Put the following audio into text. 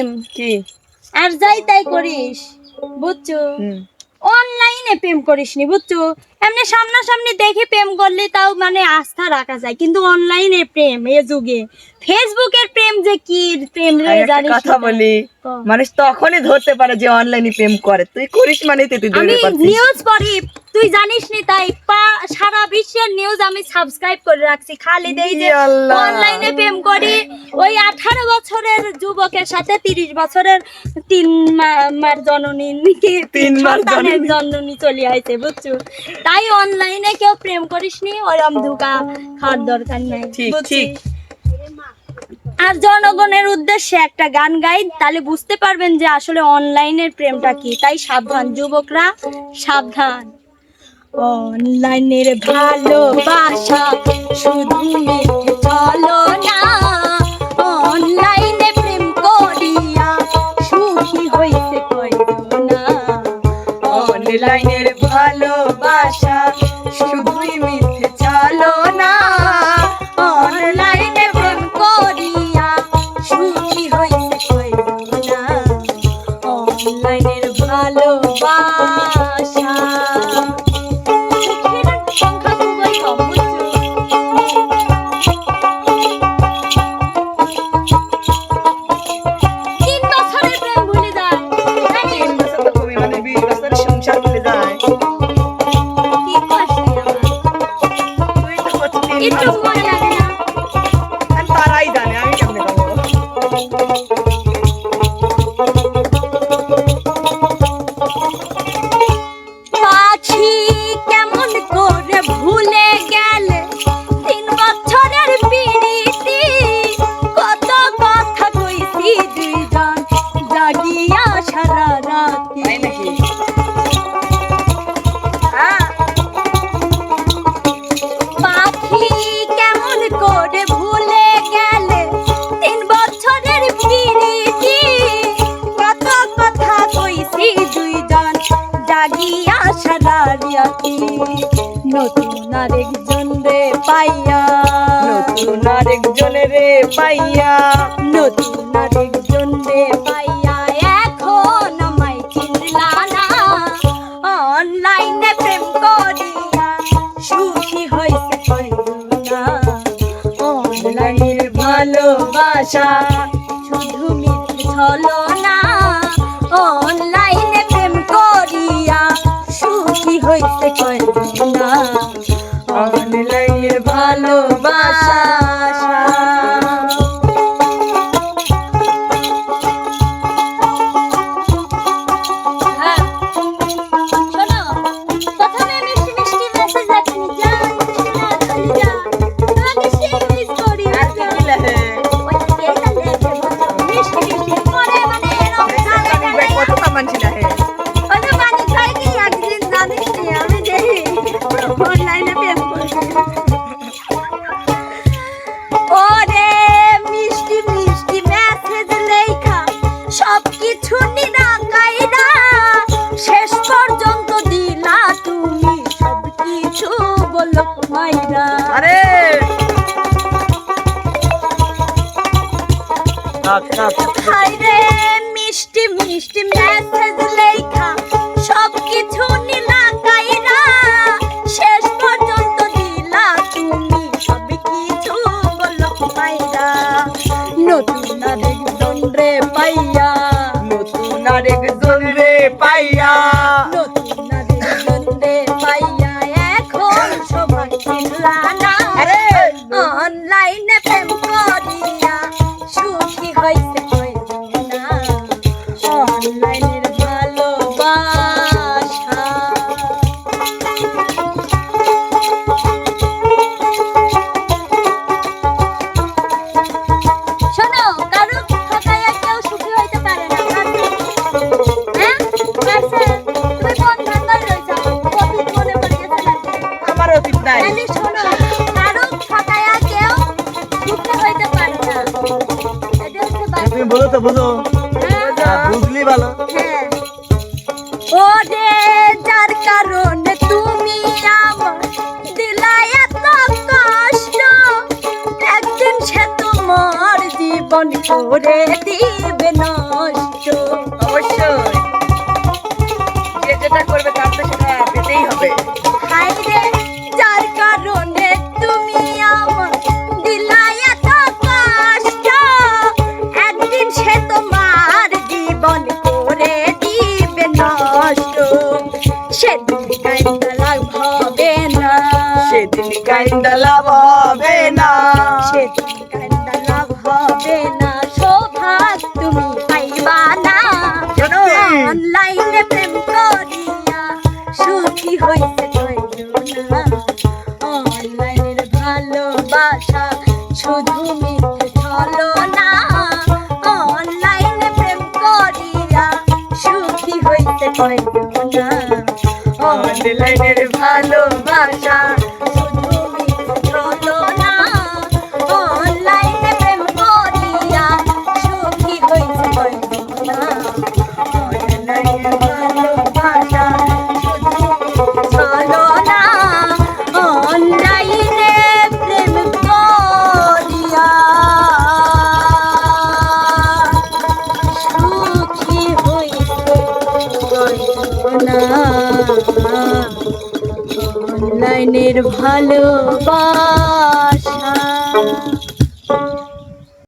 প্রেম কি? আর যাই তাই করিস বুঝছ? অনলাইনে প্রেম করিস নি বুঝছ? এমনি সামনাসামনি দেখে প্রেম করলে তাও মানে আস্থা রাখা যায়। কিন্তু অনলাইনে প্রেম এ যুগে ফেসবুকের প্রেম যে কি প্রেম রে আমি জানিস কথা বলি। মানুষ তখনই ধরতে পারে যে অনলাইনে প্রেম করে। তুই করিস মানে তুই আমি ধরে পারছিস নিউজ পড়ি তুই জানিস নি তাই সারা বিশ্বের নিউজ আমি সাবস্ক্রাইব করে রাখছি। খালি দেই যে অনলাইনে প্রেম করি ওই আঠারো বছরের যুবকের সাথে তিরিশ বছরের তিন মার জননী কি তিন মার। জননী চলে আইছে বুঝছ? তাই অনলাইনে কেউ প্রেম করিস নি ওরম ধোকা খাওয়ার দরকার নাই। ঠিক, ঠিক। আর জনগণের উদ্দেশ্যে একটা গান গাই তাহলে বুঝতে পারবেন যে আসলে অনলাইনের প্রেমটা কি। তাই সাবধান যুবকরা সাবধান। অনলাইনের ভালোবাসা শুধু মিথ্যে চলো না। অনলাইনে প্রেম করিয়া সুখী হইতে কয়জনা অনলাইনের ভালোবাসা পাখি কেমন করে ভুলে গেলে? তিন বছরের পিড়িতি কত কথা কইছি দুইজন জাগিয়া সারা রাতি। নতুন আরেকজন রে পাইয়া। নতুন আরেকজনের রে পাইয়া। নতুন আরেকজন রে পাইয়া। এখন আমায় চিনলা না। অনলাইনে প্রেম করিয়া সুখী হইতে পাইলা অনলাইনের ভালোবাসা সবকিছু নিরাকাইরা শেষ পর্যন্ত দিলা তুমি সবকিছু বলো মাইরা। আরে! থাক থাক। মিষ্টি মিষ্টি মেসেজ লেখা। পাইয়া। পাইয়া এখন আরে। অনলাইনে তুমি বলো তো বুঝো হ্যাঁ? হ্যাঁ, বুঝলি ভালো হ্যাঁ। ওরে যার কারণে তুমি আমার দিলা এত কষ্ট একদিন সে তোমার জীবন করে কাইন্দা লাভ হবে না। সে কান্দা লাভ হবে না। সৌভাগ তুমি পাইবা না। অনলাইনে প্রেম করিয়া সুখী হইতে না। অনলাইনের ভালোবাসা শুধু মিথ্যে চলো না। অনলাইনে প্রেম করিয়া সুখী হইতে না। অনলাইনের ভালোবাসা ভালোবাসা।